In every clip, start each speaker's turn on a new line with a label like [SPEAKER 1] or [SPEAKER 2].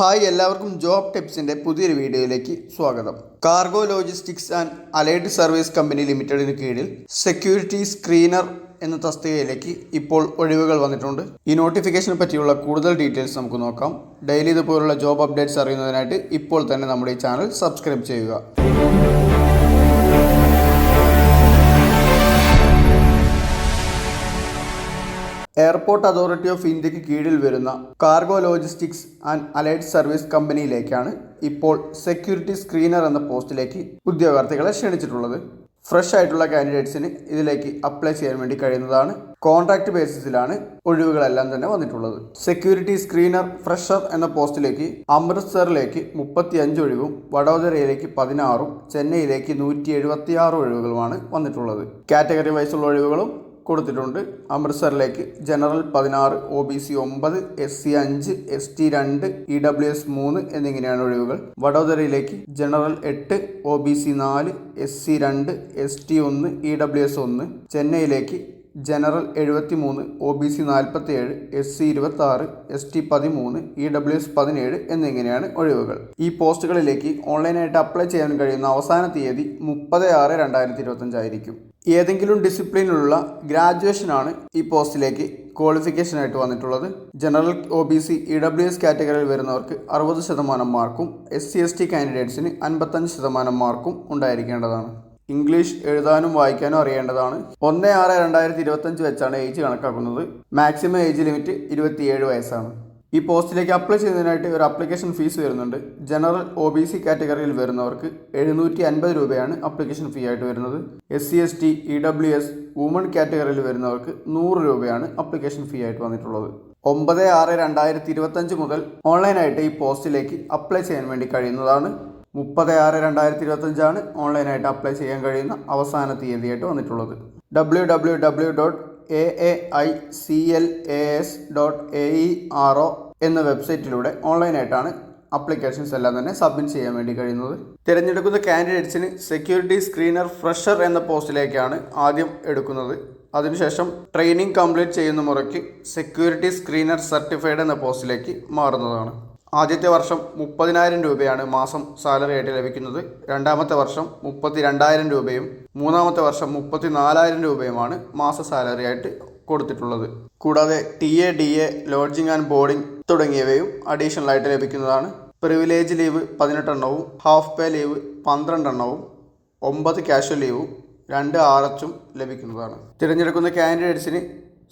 [SPEAKER 1] Hi എല്ലാവർക്കും job ടിപ്സിന്റെ പുതിയൊരു വീഡിയോയിലേക്ക് സ്വാഗതം. Cargo logistics and allied service company ലിമിറ്റഡിന് കീഴിൽ സെക്യൂരിറ്റി സ്ക്രീനർ എന്ന തസ്തികയിലേക്ക് ഇപ്പോൾ ഒഴിവുകൾ വന്നിട്ടുണ്ട്. ഈ നോട്ടിഫിക്കേഷനെ പറ്റിയുള്ള കൂടുതൽ ഡീറ്റെയിൽസ് നമുക്ക് നോക്കാം. ഡെയിലി ഇതുപോലുള്ള ജോബ് അപ്ഡേറ്റ്സ് അറിയുന്നതിനായിട്ട് ഇപ്പോൾ തന്നെ നമ്മുടെ ഈ ചാനൽ സബ്സ്ക്രൈബ് ചെയ്യുക. എയർപോർട്ട് അതോറിറ്റി ഓഫ് ഇന്ത്യയ്ക്ക് കീഴിൽ വരുന്ന cargo logistics and allied service കമ്പനിയിലേക്കാണ് ഇപ്പോൾ സെക്യൂരിറ്റി സ്ക്രീനർ എന്ന പോസ്റ്റിലേക്ക് ഉദ്യോഗാർത്ഥികളെ ക്ഷണിച്ചിട്ടുള്ളത്. ഫ്രഷ് ആയിട്ടുള്ള കാൻഡിഡേറ്റ്സിന് ഇതിലേക്ക് അപ്ലൈ ചെയ്യാൻ വേണ്ടി കഴിയുന്നതാണ്. കോൺട്രാക്ട് ബേസിസിലാണ് ഒഴിവുകളെല്ലാം തന്നെ വന്നിട്ടുള്ളത്. സെക്യൂരിറ്റി സ്ക്രീനർ ഫ്രഷർ എന്ന പോസ്റ്റിലേക്ക് അമൃത്സറിലേക്ക് മുപ്പത്തി അഞ്ച് ഒഴിവും വഡോദരയിലേക്ക് പതിനാറും ചെന്നൈയിലേക്ക് നൂറ്റി എഴുപത്തി ഒഴിവുകളുമാണ് വന്നിട്ടുള്ളത്. കാറ്റഗറി വൈസുള്ള ഒഴിവുകളും കൊടുത്തിട്ടുണ്ട്. അമൃത്സറിലേക്ക് ജനറൽ പതിനാറ് ഒ ബി സി ഒമ്പത് എസ് സി അഞ്ച് എസ് ടി രണ്ട് ഇ ഡബ്ല്യു എസ് മൂന്ന് എന്നിങ്ങനെയാണ് ഒഴിവുകൾ. വഡോദരയിലേക്ക് ജനറൽ എട്ട് ഒ ബി സി നാല് എസ് സി രണ്ട് എസ് ടി ഒന്ന് ഇ ഡബ്ല്യു എസ് ഒന്ന്. ചെന്നൈയിലേക്ക് ജനറൽ എഴുപത്തി മൂന്ന് ഒ ബി സി നാൽപ്പത്തി ഏഴ് എസ് സി ഇരുപത്തി ആറ് എസ് ടി പതിമൂന്ന് ഇ ഡബ്ല്യു എസ് പതിനേഴ് എന്നിങ്ങനെയാണ് ഒഴിവുകൾ. ഈ പോസ്റ്റുകളിലേക്ക് ഓൺലൈനായിട്ട് അപ്ലൈ ചെയ്യാൻ കഴിയുന്ന അവസാന തീയതി മുപ്പത് ആറ് രണ്ടായിരത്തി ഇരുപത്തഞ്ചായിരിക്കും ഏതെങ്കിലും ഡിസിപ്ലിനിലുള്ള ഗ്രാജുവേഷനാണ് ഈ പോസ്റ്റിലേക്ക് ക്വാളിഫിക്കേഷനായിട്ട് വന്നിട്ടുള്ളത്. General O B C E W S കാറ്റഗറിയിൽ വരുന്നവർക്ക് അറുപത് ശതമാനം മാർക്കും എസ് സി എസ് ടി കാൻഡിഡേറ്റ്സിന് അൻപത്തഞ്ച് ശതമാനം മാർക്കും ഉണ്ടായിരിക്കേണ്ടതാണ്. ഇംഗ്ലീഷ് എഴുതാനും വായിക്കാനും അറിയേണ്ടതാണ്. ഒന്ന് ആറ് രണ്ടായിരത്തി ഇരുപത്തഞ്ച് വെച്ചാണ് ഏജ് കണക്കാക്കുന്നത്. മാക്സിമം ഏജ് ലിമിറ്റ് ഇരുപത്തിയേഴ് വയസ്സാണ്. ഈ പോസ്റ്റിലേക്ക് അപ്ലൈ ചെയ്യുന്നതിനായിട്ട് ഒരു അപ്ലിക്കേഷൻ ഫീസ് വരുന്നുണ്ട്. ജനറൽ ഒ ബി സി കാറ്റഗറിയിൽ വരുന്നവർക്ക് എഴുന്നൂറ്റി അൻപത് രൂപയാണ് അപ്ലിക്കേഷൻ ഫീ ആയിട്ട് വരുന്നത്. S C S T E W S women കാറ്റഗറിയിൽ വരുന്നവർക്ക് നൂറ് രൂപയാണ് അപ്ലിക്കേഷൻ ഫീ ആയിട്ട് വന്നിട്ടുള്ളത്. ഒമ്പത് ആറ് രണ്ടായിരത്തി ഇരുപത്തഞ്ച് മുതൽ ഓൺലൈനായിട്ട് ഈ പോസ്റ്റിലേക്ക് അപ്ലൈ ചെയ്യാൻ വേണ്ടി കഴിയുന്നതാണ്. മുപ്പത് ആറ് രണ്ടായിരത്തി ഇരുപത്തഞ്ചാണ് ഓൺലൈനായിട്ട് അപ്ലൈ ചെയ്യാൻ കഴിയുന്ന അവസാന തീയതിയായിട്ട് വന്നിട്ടുള്ളത്. W W W dot A A I C L A S dot A E R O എന്ന വെബ്സൈറ്റിലൂടെ ഓൺലൈനായിട്ടാണ് അപ്ലിക്കേഷൻസ് എല്ലാം തന്നെ സബ്മിറ്റ് ചെയ്യാൻ വേണ്ടി കഴിയുന്നത്. തിരഞ്ഞെടുക്കുന്ന കാൻഡിഡേറ്റ്സിന് സെക്യൂരിറ്റി സ്ക്രീനർ ഫ്രഷർ എന്ന പോസ്റ്റിലേക്കാണ് ആദ്യം എടുക്കുന്നത്. അതിനുശേഷം ട്രെയിനിങ് കംപ്ലീറ്റ് ചെയ്യുന്ന മുറയ്ക്ക് സെക്യൂരിറ്റി സ്ക്രീനർ സർട്ടിഫൈഡ് എന്ന പോസ്റ്റിലേക്ക് മാറുന്നതാണ്. ആദ്യത്തെ വർഷം മുപ്പതിനായിരം രൂപയാണ് മാസം സാലറി ആയിട്ട് ലഭിക്കുന്നത്. രണ്ടാമത്തെ വർഷം മുപ്പത്തി രണ്ടായിരം രൂപയും മൂന്നാമത്തെ വർഷം മുപ്പത്തി നാലായിരം രൂപയുമാണ് മാസ സാലറി ആയിട്ട് കൊടുത്തിട്ടുള്ളത്. കൂടാതെ T A D A lodging and boarding തുടങ്ങിയവയും അഡീഷണൽ ആയിട്ട് ലഭിക്കുന്നതാണ്. പ്രിവിലേജ് ലീവ് പതിനെട്ടെണ്ണവും ഹാഫ് പേ ലീവ് പന്ത്രണ്ടെണ്ണവും ഒമ്പത് ക്യാഷ്വൽ ലീവും രണ്ട് ആർ എച്ചും ലഭിക്കുന്നതാണ്. തിരഞ്ഞെടുക്കുന്ന കാൻഡിഡേറ്റ്സിന്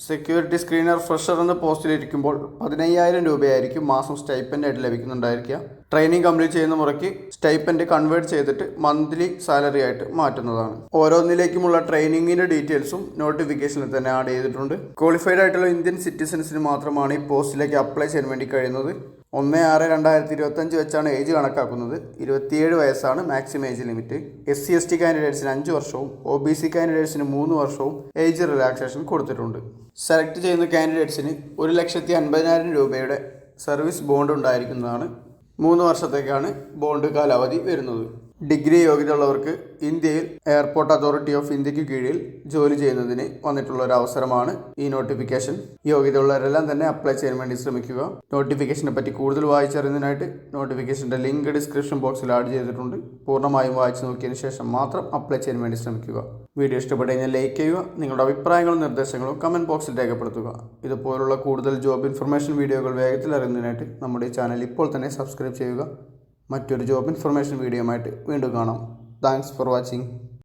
[SPEAKER 1] സെക്യൂരിറ്റി സ്ക്രീനർ ഫ്രഷർ എന്ന പോസ്റ്റിലിരിക്കുമ്പോൾ പതിനയ്യായിരം രൂപയായിരിക്കും മാസം സ്റ്റൈപ്പന്റ് ആയിട്ട് ലഭിക്കുന്നുണ്ടായിരിക്കുക. ട്രെയിനിങ് കംപ്ലീറ്റ് ചെയ്യുന്ന മുറയ്ക്ക് സ്റ്റൈപ്പൻഡ് കൺവേർട്ട് ചെയ്തിട്ട് മന്ത്ലി സാലറി ആയിട്ട് മാറ്റുന്നതാണ്. ഓരോന്നിലേക്കുമുള്ള ട്രെയിനിങ്ങിന്റെ ഡീറ്റെയിൽസും നോട്ടിഫിക്കേഷനിൽ തന്നെ ആഡ് ചെയ്തിട്ടുണ്ട്. ക്വാളിഫൈഡ് ആയിട്ടുള്ള ഇന്ത്യൻ സിറ്റിസൻസിന് മാത്രമാണ് ഈ പോസ്റ്റിലേക്ക് അപ്ലൈ ചെയ്യാൻ വേണ്ടി കഴിയുന്നത്. ഒന്ന് ആറ് രണ്ടായിരത്തി ഇരുപത്തഞ്ച് വെച്ചാണ് ഏജ് കണക്കാക്കുന്നത്. ഇരുപത്തിയേഴ് വയസ്സാണ് maximum age limit. S C S T കാൻഡിഡേറ്റ്സിന് അഞ്ച് വർഷവും ഒ ബി സി കാൻഡിഡേറ്റ്സിന് മൂന്ന് വർഷവും ഏജ് റിലാക്സേഷൻ കൊടുത്തിട്ടുണ്ട്. സെലക്ട് ചെയ്യുന്ന കാൻഡിഡേറ്റ്സിന് ഒരു ലക്ഷത്തി അൻപതിനായിരം രൂപയുടെ സർവീസ് ബോണ്ട് ഉണ്ടായിരിക്കുന്നതാണ്. മൂന്ന് വർഷത്തേക്കാണ് ബോണ്ട് കാലാവധി വരുന്നത്. ഡിഗ്രി യോഗ്യതയുള്ളവർക്ക് ഇന്ത്യയിൽ എയർപോർട്ട് അതോറിറ്റി ഓഫ് ഇന്ത്യയ്ക്ക് കീഴിൽ ജോലി ചെയ്യുന്നതിന് വന്നിട്ടുള്ള ഒരു അവസരമാണ് ഈ നോട്ടിഫിക്കേഷൻ. യോഗ്യതയുള്ളവരെല്ലാം തന്നെ അപ്ലൈ ചെയ്യാൻ വേണ്ടി ശ്രമിക്കുക. നോട്ടിഫിക്കേഷനെ പറ്റി കൂടുതൽ വായിച്ചറിയുന്നതിനായിട്ട് നോട്ടിഫിക്കേഷന്റെ ലിങ്ക് ഡിസ്ക്രിപ്ഷൻ ബോക്സിൽ ആഡ് ചെയ്തിട്ടുണ്ട്. പൂർണമായും വായിച്ചു നോക്കിയതിന് ശേഷം മാത്രം അപ്ലൈ ചെയ്യാൻ വേണ്ടി ശ്രമിക്കുക. വീഡിയോ ഇഷ്ടപ്പെട്ടു കഴിഞ്ഞാൽ ലൈക്ക് ചെയ്യുക. നിങ്ങളുടെ അഭിപ്രായങ്ങളും നിർദ്ദേശങ്ങളും കമന്റ് ബോക്സിൽ രേഖപ്പെടുത്തുക. ഇതുപോലുള്ള കൂടുതൽ ജോബ് ഇൻഫർമേഷൻ വീഡിയോകൾ വേഗത്തിൽ അറിയുന്നതിനായിട്ട് നമ്മുടെ ചാനൽ ഇപ്പോൾ തന്നെ സബ്സ്ക്രൈബ് ചെയ്യുക. മറ്റൊരു ജോബ് ഇൻഫർമേഷൻ വീഡിയോയുമായിട്ട് വീണ്ടും കാണാം. Thanks for watching